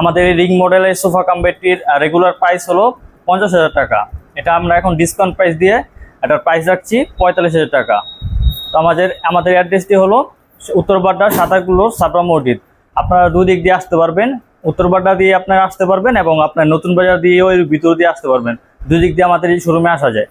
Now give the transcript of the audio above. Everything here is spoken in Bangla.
আমাদের এই রিং মডেলের সোফা কাম বেডটির রেগুলার প্রাইস হলো পঞ্চাশ হাজার টাকা। এটা আমরা এখন ডিসকাউন্ট প্রাইস দিয়ে এটার প্রাইস রাখছি পঁয়তাল্লিশ হাজার টাকা। তো আমাদের আমাদের অ্যাড্রেসটি হলো উত্তরবাড্ডা সাতারগুলো সাবরা মসজিদ। আপনারা দুই দিক দিয়ে আসতে পারবেন উত্তরবাড্ডা দিয়ে আপনারা আসতে পারবেন এবং আপনার নতুন বাজার দিয়ে ওই ভিতর দিয়ে আসতে পারবেন। দুই দিক দিয়ে আমাদের এই শোরুমে আসা যায়।